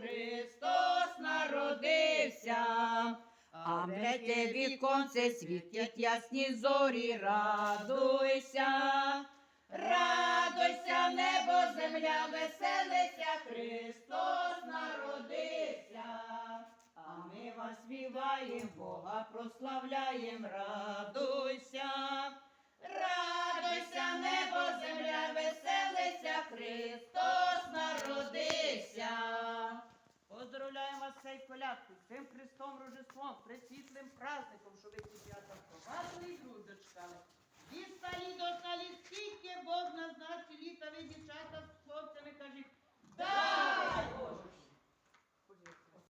Христос народився, а в третє віконце світять ясні зорі, радуйся, радуйся, небо, земля, веселися, Христос народився, а ми вас співаємо, Бога прославляєм, радуйся. Рождеством, пресвітлим праздником,